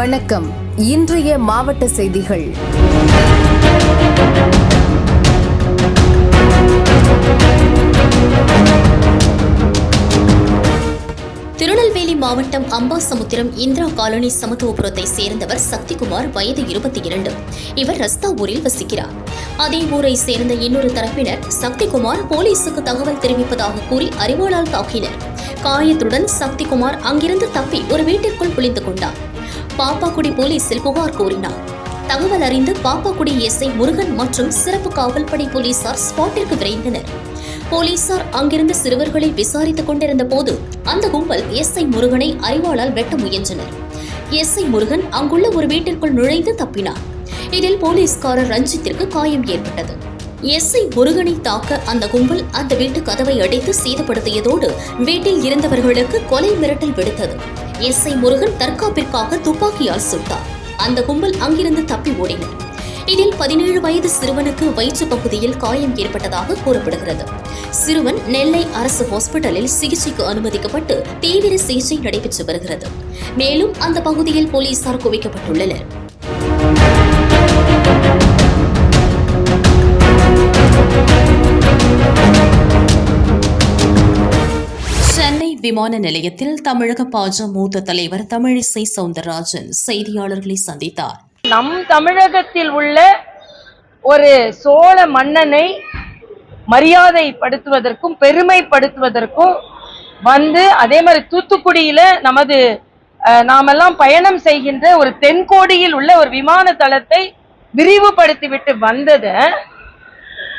வணக்கம். இன்றைய மாவட்ட செய்திகள். திருநெல்வேலி மாவட்டம் அம்பாசமுத்திரம் இந்திரா காலனி சமத்துவபுரத்தை சேர்ந்தவர் சக்திகுமார் வயது இருபத்தி இரண்டு. இவர் ரஸ்தா ஊரில் வசிக்கிறார். அதே ஊரை சேர்ந்த இன்னொரு தரப்பினர் சக்திகுமார் போலீசுக்கு தகவல் தெரிவிப்பதாக கூறி அறிவாளால் தாக்கினர். காயத்துடன் சக்திகுமார் அங்கிருந்து தப்பி ஒரு வீட்டிற்குள் புளிந்து கொண்டார். பாப்பாக்குடி போலீசில் புகார் கூறினார் தகவல் அறிந்து பாப்பாக்குடி எஸ்ஐ முருகன் மற்றும் சிறப்பு காவல்படை போலீசார் ஸ்பாட்டிற்கு விரைந்தனர். போலீசார் அங்கிருந்த சிறுவர்களை விசாரித்துக் கொண்டிருந்த போது அந்த கும்பல் எஸ்ஐ முருகனை அறிவாளால் வெட்ட முயன்றனர். எஸ்ஐ முருகன் அங்குள்ள ஒரு வீட்டிற்குள் நுழைந்து தப்பினார். இதில் போலீஸ்காரர் ரஞ்சித்திற்கு காயம் ஏற்பட்டது. எஸ்ஐ முருகனை தாக்க அந்த கும்பல் அந்த வீட்டு கதவை அடைத்து சேதப்படுத்தியதோடு வீட்டில் இருந்தவர்களுக்கு கொலை மிரட்டல் விடுத்தது. எஸ்ஐ முருகன் தற்காப்பிற்காக துப்பாக்கியால் சுட்டார். அந்த கும்பல் அங்கிருந்து தப்பி ஓடினர். இதில் பதினேழு வயது சிறுவனுக்கு வயிற்று பகுதியில் காயம் ஏற்பட்டதாக கூறப்படுகிறது. சிறுவன் நெல்லை அரசு ஹாஸ்பிட்டலில் சிகிச்சைக்கு அனுமதிக்கப்பட்டு தீவிர சிகிச்சை நடைபெற்று வருகிறது. மேலும் அந்த பகுதியில் போலீசார் குவிக்கப்பட்டுள்ளனர். சென்னை விமான நிலையத்தில் தமிழக பாஜ மூத்த தலைவர் தமிழிசை சவுந்தரராஜன் செய்தியாளர்களை சந்தித்தார். நம் தமிழகத்தில் உள்ள ஒரு சோழ மன்னனை மரியாதைப்படுத்துவதற்கும் பெருமைப்படுத்துவதற்கும் வந்து அதே மாதிரி தூத்துக்குடியில நமது நாமெல்லாம் பயணம் செய்கின்ற ஒரு தென்கோடியில் உள்ள ஒரு விமான தளத்தை விரிவுபடுத்திவிட்டு வந்ததை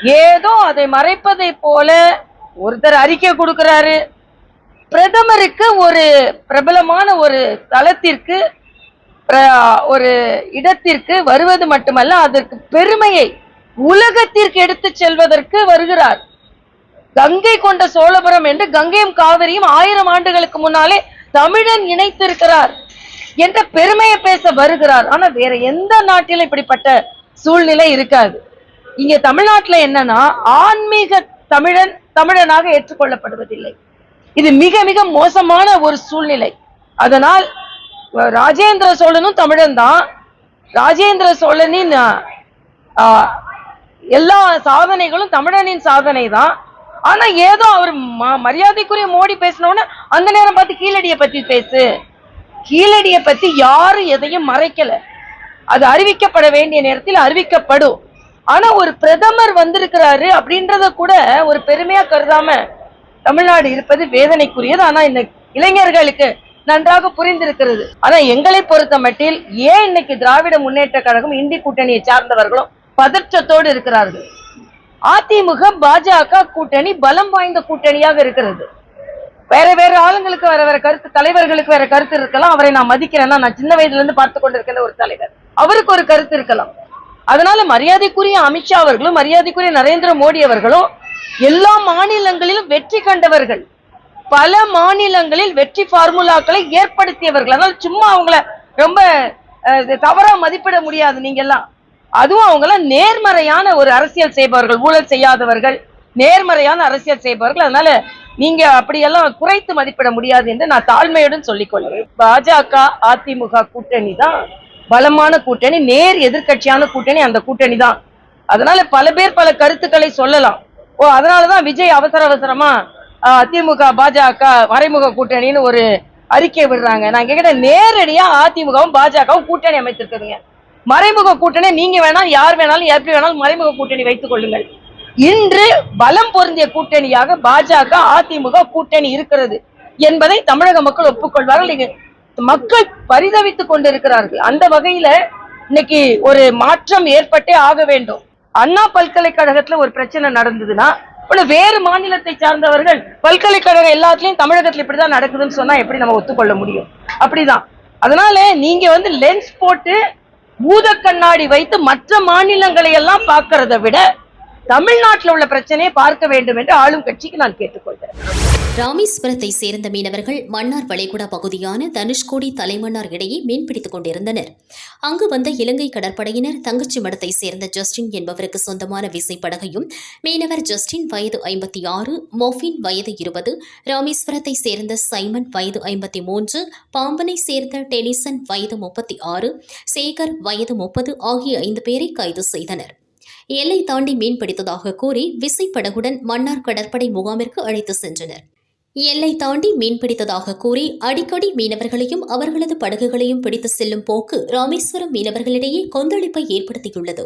ஏதோ அதை மறைப்பதை போல ஒருத்தர் அறிக்கை கொடுக்கிறாரு. பிரதமருக்கு ஒரு பிரபலமான ஒரு தளத்திற்கு ஒரு இடத்திற்கு வருவது மட்டுமல்ல அதற்கு பெருமையை உலகத்திற்கு எடுத்துச் செல்வதற்கு வருகிறார். கங்கை கொண்ட சோழபுரம் என்று கங்கையும் காவிரியும் ஆயிரம் ஆண்டுகளுக்கு முன்னாலே தமிழன் இணைத்திருக்கிறார் என்ற பெருமையை பேச வருகிறார். ஆனா வேற எந்த நாட்டிலும் இப்படிப்பட்ட சூழ்நிலை இருக்காது. இங்க தமிழ்நாட்டுல என்னன்னா ஆன்மீக தமிழன் தமிழனாக ஏற்றுக்கொள்ளப்படுவதில்லை. இது மிக மிக மோசமான ஒரு சூழ்நிலை. அதனால் ராஜேந்திர சோழனும் தமிழன் தான். ராஜேந்திர சோழனின் ஆஹ், எல்லா சாதனைகளும் தமிழனின் சாதனை தான். ஆனா ஏதோ அவர் ம- மரியாதைக்குரிய மோடி பேசினோன்னு அந்த நேரம் பார்த்து கீழடியை பத்தி பேசு. கீழடியை பத்தி யாரும் எதையும் மறைக்கல. அது அறிவிக்கப்பட வேண்டிய நேரத்தில் அறிவிக்கப்படும். ஆனா ஒரு பிரதமர் வந்திருக்கிறாரு அப்படின்றத கூட ஒரு பெருமையா கருதாம தமிழ்நாடு இருப்பது வேதனைக்குரியது. ஆனா இந்த இளைஞர்களுக்கு நன்றாக புரிந்திருக்கிறது. ஆனா எங்களை பொறுத்த மட்டில் ஏன் இன்னைக்கு திராவிட முன்னேற்ற கழகம் இந்தி கூட்டணியை சார்ந்தவர்களும் பதற்றத்தோடு இருக்கிறார்கள்? அதிமுக பாஜக கூட்டணி பலம் வாய்ந்த கூட்டணியாக இருக்கிறது. வேற வேற ஆளுங்களுக்கு வேற வேற கருத்து தலைவர்களுக்கு வேற கருத்து இருக்கலாம். அவரை நான் மதிக்கிறேன்னா நான் சின்ன வயதுல இருந்து பார்த்து கொண்டிருக்கிற ஒரு தலைவர். அவருக்கு ஒரு கருத்து இருக்கலாம். அதனால மரியாதைக்குரிய அமித்ஷா அவர்களும் மரியாதைக்குரிய நரேந்திர மோடி அவர்களும் எல்லா மாநிலங்களிலும் வெற்றி கண்டவர்கள். பல மாநிலங்களில் வெற்றி ஃபார்முலாக்களை ஏற்படுத்தியவர்கள். அதனால சும்மா அவங்கள ரொம்ப தவறா மதிப்பிட முடியாது நீங்க எல்லாம் அதுவும் அவங்கள நேர்மறையான ஒரு அரசியல் செய்பவர்கள் ஊழல் செய்யாதவர்கள் நேர்மறையான அரசியல் செய்பவர்கள். அதனால நீங்க அப்படியெல்லாம் குறைத்து மதிப்பிட முடியாது என்று நான் தாழ்மையுடன் சொல்லிக்கொள்கிறேன் பாஜக அதிமுக கூட்டணி தான் பலமான கூட்டணி நேர் எதிர்கட்சியான கூட்டணி அந்த கூட்டணி தான். அதனால பல பேர் பல கருத்துக்களை சொல்லலாம். ஓ அதனாலதான் விஜய் அவசர அவசரமா அதிமுக பாஜக மறைமுக கூட்டணின்னு ஒரு அறிக்கை விடுறாங்க. நான் கேட்கிறேன் நேரடியா அதிமுகவும் பாஜகவும் கூட்டணி அமைத்திருக்குதுங்க. மறைமுக கூட்டணி நீங்க வேணாலும் யார் வேணாலும் எப்படி வேணாலும் மறைமுக கூட்டணி வைத்துக் கொள்ளுங்கள். இன்று பலம் பொருந்திய கூட்டணியாக பாஜக அதிமுக கூட்டணி இருக்கிறது என்பதை தமிழக மக்கள் ஒப்புக்கொள்வார்கள். நீங்க மக்கள் பரிதவித்துக் கொண்டிருக்கிறார்கள். அந்த வகையில இன்னைக்கு ஒரு மாற்றம் ஏற்பட்டே ஆக வேண்டும். அண்ணா பல்கலைக்கழகத்துல ஒரு பிரச்சனை நடந்ததுன்னா வேறு மாநிலத்தை சார்ந்தவர்கள் பல்கலைக்கழகம் எல்லாத்துலயும் தமிழகத்துல இப்படிதான் நடக்குதுன்னு சொன்னா எப்படி நம்ம ஒத்துக்கொள்ள முடியும்? அப்படிதான். அதனால நீங்க வந்து லென்ஸ் போட்டு பூத கண்ணாடி வைத்து மற்ற மாநிலங்களை எல்லாம் பாக்குறதை விட தமிழ்நாட்டில் உள்ள பிரச்சனையை பார்க்க வேண்டும் என்று ஆளும் கட்சிக்கு நான் கேட்டுக்கொள்கிறேன். ராமேஸ்வரத்தை சேர்ந்த மீனவர்கள் மன்னார் வளைகுடா பகுதியான தனுஷ்கோடி தலைமன்னார் இடையே மீன்பிடித்துக் கொண்டிருந்தனர். அங்கு வந்த இலங்கை கடற்படையினர் தங்கச்சி மடத்தை சேர்ந்த ஜஸ்டின் என்பவருக்கு சொந்தமான விசைப்படகையும் மீனவர் ஜஸ்டின் வயது ஐம்பத்தி ஆறு மொஃபின் வயது இருபது ராமேஸ்வரத்தை சேர்ந்த சைமன் வயது ஐம்பத்தி மூன்று பாம்பனை சேர்ந்த டெனிசன் வயது முப்பத்தி ஆறு சேகர் வயது முப்பது ஆகிய ஐந்து பேரை கைது செய்தனர். எல்லை தாண்டி மீன்பிடித்ததாக கூறி விசைப்படகுடன் மன்னார் கடற்படை முகாமிற்கு அழைத்து சென்றனர். எல்லை தாண்டி மீன்பிடித்ததாக கூறி அடிக்கடி மீனவர்களையும் அவர்களது படகுகளையும் பிடித்து செல்லும் போக்கு ராமேஸ்வரம் மீனவர்களிடையே கொந்தளிப்பை ஏற்படுத்தியுள்ளது.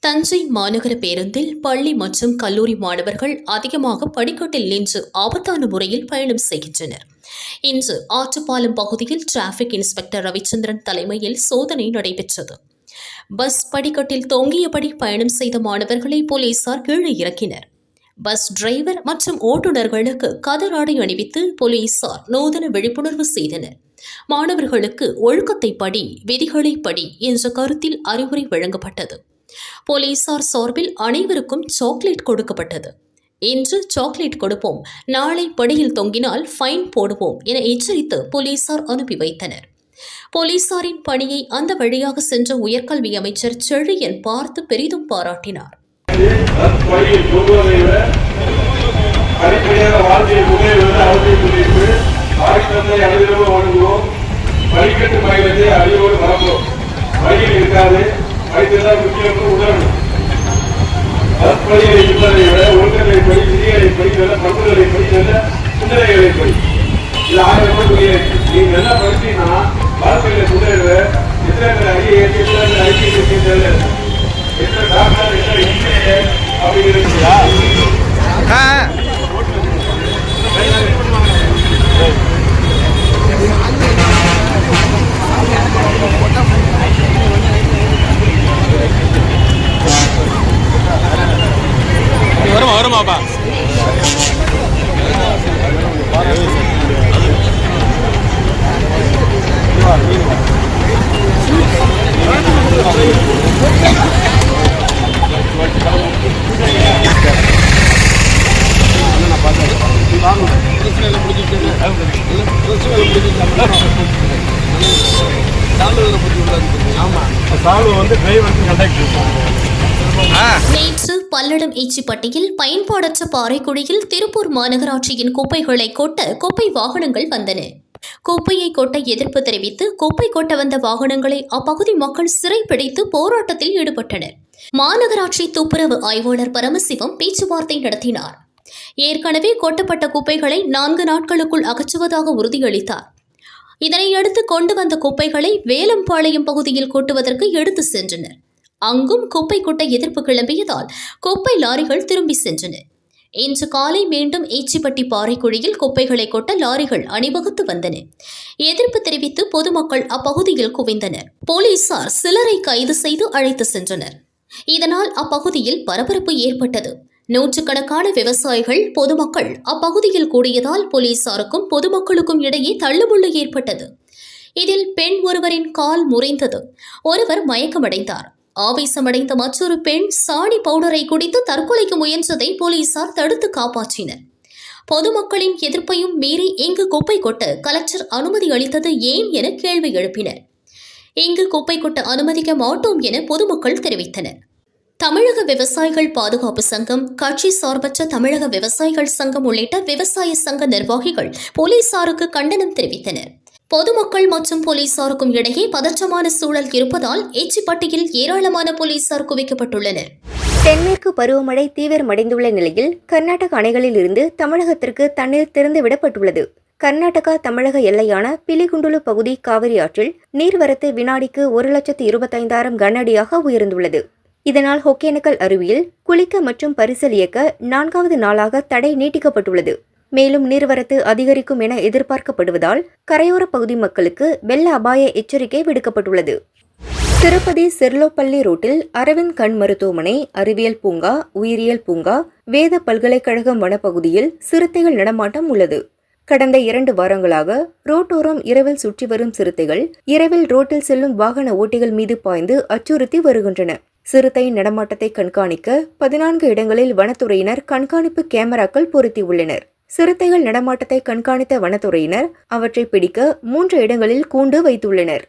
தஞ்சை மாநகர பேருந்தில் பள்ளி மற்றும் கல்லூரி மாணவர்கள் அதிகமாக படிக்கட்டில் நின்று ஆபத்தான முறையில் பயணம் செய்கின்றனர். இன்று ஆற்றுப்பாலம் பகுதியில் டிராபிக் இன்ஸ்பெக்டர் ரவிச்சந்திரன் தலைமையில் சோதனை நடைபெற்றது. பஸ் படிக்கட்டில் தொங்கியபடி பயணம் செய்த மாணவர்களை போலீசார் கீழே இறக்கினர். பஸ் டிரைவர் மற்றும் ஓட்டுநர்களுக்கு கதராடை அணிவித்து போலீசார் நூதன விழிப்புணர்வு செய்தனர். மாணவர்களுக்கு ஒழுக்கத்தை படி விதிகளை படி என்ற கருத்தில் அறிவுரை வழங்கப்பட்டது. போலீசார் சார்பில் அனைவருக்கும் சாக்லேட் கொடுக்கப்பட்டது. இன்று சாக்லேட் கொடுப்போம் நாளை படியில் தொங்கினால் ஃபைன் போடுவோம் என எச்சரித்து போலீசார் அனுப்பி வைத்தனர். போலீசாரின் பணியை அந்த வழியாக சென்ற உயர்கல்வி அமைச்சர் செழியன் பார்த்து பெரிதும் பாராட்டினார். வழியில் சொல்வதை விட அடிப்படையாக வாழ்க்கையை முன்னேறுவது அவசியம் குறித்து தாய் அனைவரும் பயணத்தை அறிவோடு மறப்போம். வழியில் இருக்காது. படித்ததான் முக்கியம் உணரணும். பஸ்படிகளை இருப்பதை விட ஒழுக்கங்களை படி விதிகளை படித்தல பண்புகளை படித்தல சிந்தனைகளை படி. இது ஆயிரம் நீங்க என்ன படிச்சீங்கன்னா வாழ்க்கையில முன்னேறுவ எத்தனை அறிய அறிக்கை என்ன டாக்டர் என்ன இன்ஜினியர் அப்படிங்கிறீங்களா வருமா வந்து டிரைவருக்கு கண்டக்டர் நேற்று பல்லடம் ஈச்சிப்பட்டியில் பயன்பாடற்ற பாறைக்குழியில் திருப்பூர் மாநகராட்சியின் குப்பைகளை கொட்ட குப்பை வாகனங்கள் வந்தன. குப்பையை கொட்ட எதிர்ப்பு தெரிவித்து குப்பை கொட்ட வந்த வாகனங்களை அப்பகுதி மக்கள் சிறைப்பிடித்து போராட்டத்தில் ஈடுபட்டனர். மாநகராட்சி துப்புரவு ஆய்வாளர் பரமசிவம் பேச்சுவார்த்தை நடத்தினார். ஏற்கனவே கொட்டப்பட்ட குப்பைகளை நான்கு நாட்களுக்குள் அகற்றுவதாக உறுதியளித்தார். இதனையடுத்து கொண்டு வந்த குப்பைகளை வேலம்பாளையம் பகுதியில் கொட்டுவதற்கு எடுத்து சென்றனர். அங்கும் குப்பை கொட்ட எதிர்ப்பு கிளம்பியதால் குப்பை லாரிகள் திரும்பி சென்றன. இன்று காலை மீண்டும் ஈச்சிப்பட்டி பாறைக்குழியில் குப்பைகளை கொட்ட லாரிகள் அணிவகுத்து வந்தன. எதிர்ப்பு தெரிவித்து பொதுமக்கள் அப்பகுதியில் குவிந்தனர். போலீசார் சிலரை கைது செய்து அழைத்து சென்றனர். இதனால் அப்பகுதியில் பரபரப்பு ஏற்பட்டது. நூற்றுக்கணக்கான விவசாயிகள் பொதுமக்கள் அப்பகுதியில் கூடியதால் போலீசாருக்கும் பொதுமக்களுக்கும் இடையே தள்ளுமுள்ளு ஏற்பட்டது. இதில் பெண் ஒருவரின் கால் முறிந்தது. ஒருவர் மயக்கமடைந்தார். ஆவேசமடைந்த மற்றொரு பெண் சாணி பவுடரை குடித்து தற்கொலைக்கு முயன்றதை போலீசார் தடுத்து காப்பாற்றினர். பொதுமக்களின் எதிர்ப்பையும் மீறி இங்கு குப்பை கொட்ட கலெக்டர் அனுமதி அளித்தது ஏன் என கேள்வி எழுப்பினர். இங்கு குப்பை கொட்ட அனுமதிக்க மாட்டோம் என பொதுமக்கள் தெரிவித்தனர். தமிழக விவசாயிகள் பாதுகாப்பு சங்கம் கட்சி சார்பற்ற தமிழக விவசாயிகள் சங்கம் உள்ளிட்ட விவசாய சங்க நிர்வாகிகள் போலீசாருக்கு கண்டனம் தெரிவித்தனர். பொதுமக்கள் மற்றும் போலீசாருக்கும் இடையே பதற்றமான சூழல் இருப்பதால் ஏச்சிப்பட்டியில் ஏராளமான போலீசார் குவிக்கப்பட்டுள்ளனர். தென்மேற்கு பருவமழை தீவிரமடைந்துள்ள நிலையில் கர்நாடக அணைகளில் இருந்து தமிழகத்திற்கு தண்ணீர் திறந்து விடப்பட்டுள்ளது. கர்நாடகா தமிழக எல்லையான பிலிகுண்டுலு பகுதி காவிரி ஆற்றில் நீர்வரத்து வினாடிக்கு ஒரு லட்சத்து இருபத்தைந்தாயிரம் கனஅடியாக உயர்ந்துள்ளது. இதனால் ஒகேனக்கல் அருவியில் குளிக்க மற்றும் பரிசல் இயக்க நான்காவது நாளாக தடை நீட்டிக்கப்பட்டுள்ளது. மேலும் நீர்வரத்து அதிகரிக்கும் என எதிர்பார்க்கப்படுவதால் கரையோர பகுதி மக்களுக்கு வெள்ள அபாய எச்சரிக்கை விடுக்கப்பட்டுள்ளது. திருப்பதி செர்லோப்பள்ளி ரோட்டில் அரவிந்த் கண் மருத்துவமனை அறிவியல் பூங்கா உயிரியல் பூங்கா வேத பல்கலைக்கழகம் வனப்பகுதியில் சிறுத்தைகள் நடமாட்டம் உள்ளது. கடந்த இரண்டு வாரங்களாக ரோட்டோரம் இரவில் சுற்றி வரும் சிறுத்தைகள் இரவில் ரோட்டில் செல்லும் வாகன ஓட்டிகள் மீது பாய்ந்து அச்சுறுத்தி வருகின்றன. சிறுத்தை நடமாட்டத்தை கண்காணிக்க பதினான்கு இடங்களில் வனத்துறையினர் கண்காணிப்பு கேமராக்கள் பொருத்தியுள்ளனர். சிறுத்தைகள் நடமாட்டத்தை கண்காணித்த வனத்துறையினர் அவற்றை பிடிக்க மூன்று இடங்களில் கூண்டு வைத்துள்ளனர்.